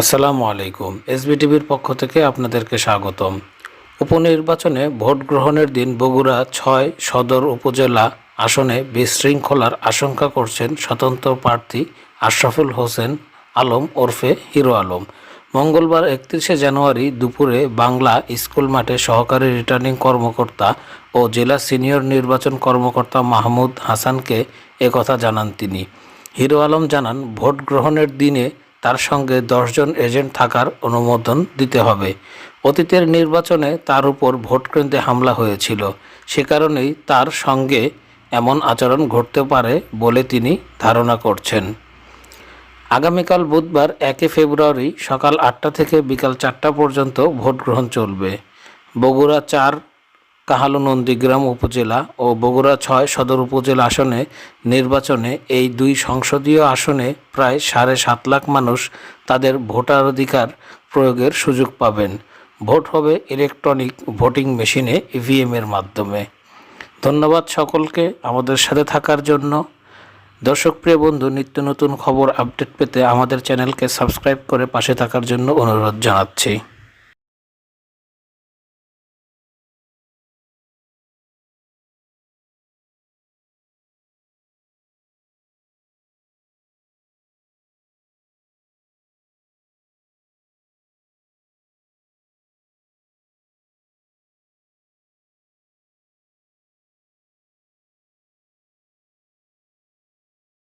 আসসালামু আলাইকুম। এসবিটিভির পক্ষ থেকে আপনাদেরকে স্বাগতম। উপনির্বাচনে ভোট গ্রহণের দিন বগুড়া ছয় সদর উপজেলা আসনে বিশৃঙ্খলার আশঙ্কা করছেন স্বতন্ত্র প্রার্থী আশরাফুল হোসেন আলম ওরফে হিরো আলম। মঙ্গলবার একত্রিশে জানুয়ারি দুপুরে বাংলা স্কুল মাঠে সহকারী রিটার্নিং কর্মকর্তা ও জেলা সিনিয়র নির্বাচন কর্মকর্তা মাহমুদ হাসানকে একথা জানান তিনি। হিরো আলম জানান, ভোট গ্রহণের দিনে তার সঙ্গে দশজন এজেন্ট থাকার অনুমোদন দিতে হবে। অতীতের নির্বাচনে তার উপর ভোট কেন্দ্রে হামলা হয়েছিল। সে কারণেই তার সঙ্গে এমন আচরণ ঘটতে পারে বলে তিনি ধারণা করছেন। আগামীকাল বুধবার একই ফেব্রুয়ারি সকাল আটটা থেকে বিকাল চারটা পর্যন্ত ভোট গ্রহণ চলবে। বগুড়া চার কাহালু নন্দীগ্রাম উপজেলা ও বগুড়া ছয় সদর উপজেলা আসনে নির্বাচনে এই দুই সংসদীয় আসনে প্রায় সাড়ে সাত লাখ মানুষ তাদের ভোটাধিকার প্রয়োগের সুযোগ পাবেন। ভোট হবে ইলেকট্রনিক ভোটিং মেশিনে ইভিএম এর মাধ্যমে। ধন্যবাদ সকলকে আমাদের সাথে থাকার জন্য। দর্শক প্রিয় বন্ধু, নিত্য নতুন খবর আপডেট পেতে আমাদের চ্যানেলকে সাবস্ক্রাইব করে পাশে থাকার জন্য অনুরোধ জানাচ্ছি।